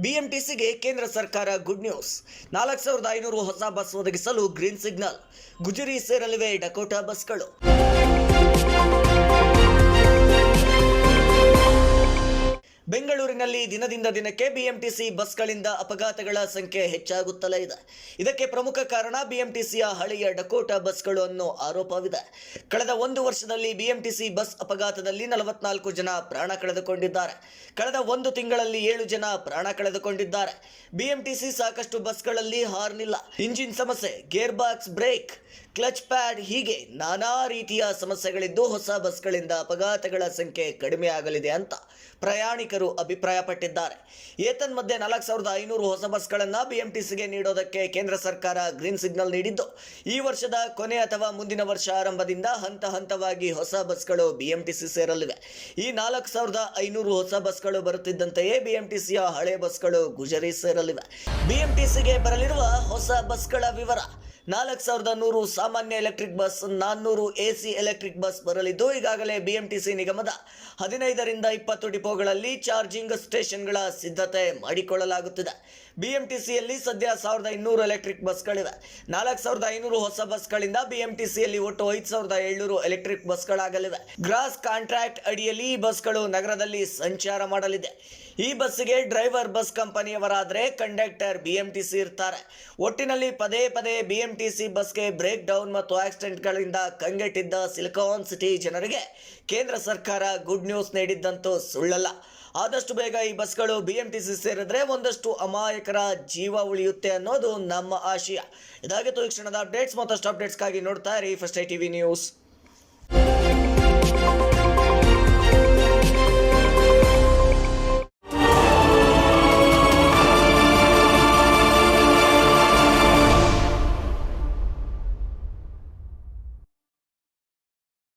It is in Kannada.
ಬಿಎಂಟಿಸಿಗೆ ಕೇಂದ್ರ ಸರ್ಕಾರ ಗುಡ್ ನ್ಯೂಸ್ ನಾಲ್ಕು ಸಾವಿರದ ಐನೂರು ಹೊಸ ಬಸ್ ಒದಗಿಸಲು ಗ್ರೀನ್ ಸಿಗ್ನಲ್ ಗುಜರಿ ಸೇರಲಿವೆ ಡಕೋಟಾ ಬಸ್ಗಳು. ಬೆಂಗಳೂರಿನಲ್ಲಿ ದಿನದಿಂದ ದಿನಕ್ಕೆ ಬಿಎಂಟಿಸಿ ಬಸ್ಗಳಿಂದ ಅಪಘಾತಗಳ ಸಂಖ್ಯೆ ಹೆಚ್ಚಾಗುತ್ತಲೇ ಇದೆ. ಇದಕ್ಕೆ ಪ್ರಮುಖ ಕಾರಣ ಬಿಎಂಟಿಸಿಯ ಹಳೆಯ ಡಕೋಟಾ ಬಸ್ಗಳು ಅನ್ನೋ ಆರೋಪವಿದೆ. ಕಳೆದ ಒಂದು ವರ್ಷದಲ್ಲಿ ಬಿಎಂಟಿಸಿ ಬಸ್ ಅಪಘಾತದಲ್ಲಿ ನಲವತ್ನಾಲ್ಕು ಜನ ಪ್ರಾಣ ಕಳೆದುಕೊಂಡಿದ್ದಾರೆ. ಕಳೆದ ಒಂದು ತಿಂಗಳಲ್ಲಿ ಏಳು ಜನ ಪ್ರಾಣ ಕಳೆದುಕೊಂಡಿದ್ದಾರೆ. ಬಿಎಂಟಿಸಿ ಸಾಕಷ್ಟು ಬಸ್ಗಳಲ್ಲಿ ಹಾರ್ನ್ ಇಲ್ಲ ಇಂಜಿನ್ ಸಮಸ್ಯೆ, gear box brake, clutch pad ಹೀಗೆ ನಾನಾ ರೀತಿಯ ಸಮಸ್ಯೆಗಳಿದ್ದು ಹೊಸ ಬಸ್ಗಳಿಂದ ಅಪಘಾತಗಳ ಸಂಖ್ಯೆ ಕಡಿಮೆ ಆಗಲಿದೆ ಅಂತ ಪ್ರಯಾಣಿಕರು ಅಭಿಪ್ರಾಯಪಟ್ಟಿದ್ದಾರೆ. ಏತನ್ಮಧ್ಯೆ ನಾಲ್ಕು ಸಾವಿರದ ಐನೂರು ಹೊಸ ಬಸ್ಗಳನ್ನು ಬಿಎಂಟಿಸಿಗೆ ನೀಡೋದಕ್ಕೆ ಕೇಂದ್ರ ಸರ್ಕಾರ ಗ್ರೀನ್ ಸಿಗ್ನಲ್ ನೀಡಿದ್ದು. ಈ ವರ್ಷದ ಕೊನೆ ಅಥವಾ ಮುಂದಿನ ವರ್ಷ ಆರಂಭದಿಂದ ಹಂತ ಹಂತವಾಗಿ ಹೊಸ ಬಸ್ಗಳು ಬಿಎಂಟಿಸಿ ಸೇರಲಿವೆ. ಈ ನಾಲ್ಕು ಸಾವಿರದ ಐನೂರು ಹೊಸ ಬಸ್ಗಳು ಬರುತ್ತಿದ್ದಂತೆಯೇ ಬಿಎಂಟಿಸಿಯ ಹಳೆ ಬಸ್ಗಳು ಗುಜರಿ ಸೇರಲಿವೆ. ಬಿಎಂಟಿಸಿಗೆ ಬರಲಿರುವ ಹೊಸ ಬಸ್ಗಳ ವಿವರ. ನಾಲ್ಕು ಸಾವಿರದ ನೂರು ಸಾಮಾನ್ಯ ಎಲೆಕ್ಟ್ರಿಕ್ ಬಸ್, ನಾನ್ನೂರು ಎ ಸಿ ಎಲೆಕ್ಟ್ರಿಕ್ ಬಸ್ ಬರಲಿದ್ದು ಈಗಾಗಲೇ ಬಿಎಂಟಿಸಿ ನಿಗಮದ ಹದಿನೈದರಿಂದ ಇಪ್ಪತ್ತು ಡಿಪೋಗಳಲ್ಲಿ ಚಾರ್ಜಿಂಗ್ ಸ್ಟೇಷನ್ಗಳ ಸಿದ್ಧತೆ ಮಾಡಿಕೊಳ್ಳಲಾಗುತ್ತಿದೆ. ಬಿಎಂಟಿಸಿಯಲ್ಲಿ ಸದ್ಯ ಸಾವಿರದ ಇನ್ನೂರು ಎಲೆಕ್ಟ್ರಿಕ್ ಬಸ್ಗಳಿವೆ. ನಾಲ್ಕು ಸಾವಿರದ ಐನೂರು ಹೊಸ ಬಸ್ಗಳಿಂದ ಬಿಎಂಟಿಸಿಯಲ್ಲಿ ಒಟ್ಟು ಐದು ಸಾವಿರದ ಏಳ್ನೂರು ಎಲೆಕ್ಟ್ರಿಕ್ ಬಸ್ಗಳಾಗಲಿವೆ. ಗ್ರಾಸ್ ಕಾಂಟ್ರಾಕ್ಟ್ ಅಡಿಯಲ್ಲಿ ಈ ಬಸ್ಗಳು ನಗರದಲ್ಲಿ ಸಂಚಾರ ಮಾಡಲಿದೆ. ಈ ಬಸ್ಸಿಗೆ driver, bus ಕಂಪನಿಯವರಾದರೆ conductor B M T C ಇರ್ತಾರೆ. ಒಟ್ಟಿನಲ್ಲಿ ಪದೇ ಪದೇ ಬಿ ಎಂ ಟಿ ಸಿ ಬಸ್ಗೆ ಬ್ರೇಕ್ ಡೌನ್ ಮತ್ತು ಆಕ್ಸಿಡೆಂಟ್ಗಳಿಂದ ಕಂಗೆಟ್ಟಿದ್ದ ಸಿಲಿಕಾನ್ ಸಿಟಿ ಜನರಿಗೆ ಕೇಂದ್ರ ಸರ್ಕಾರ ಗುಡ್ ನ್ಯೂಸ್ ನೀಡಿದ್ದಂತೂ ಸುಳ್ಳಲ್ಲ. ಆದಷ್ಟು ಬೇಗ ಈ ಬಸ್ಗಳು ಬಿ ಎಂ ಟಿ ಸಿ ಸೇರಿದ್ರೆ ಒಂದಷ್ಟು ಅಮಾಯಕರ ಜೀವ ಉಳಿಯುತ್ತೆ ಅನ್ನೋದು ನಮ್ಮ ಆಶಯ. ಇದಾಗಿತ್ತು ಈ ಕ್ಷಣದ ಅಪ್ಡೇಟ್ಸ್, ಮತ್ತಷ್ಟು ಅಪ್ಡೇಟ್ಸ್ಗಾಗಿ ನೋಡ್ತಾ ಇರಿ first I T V news.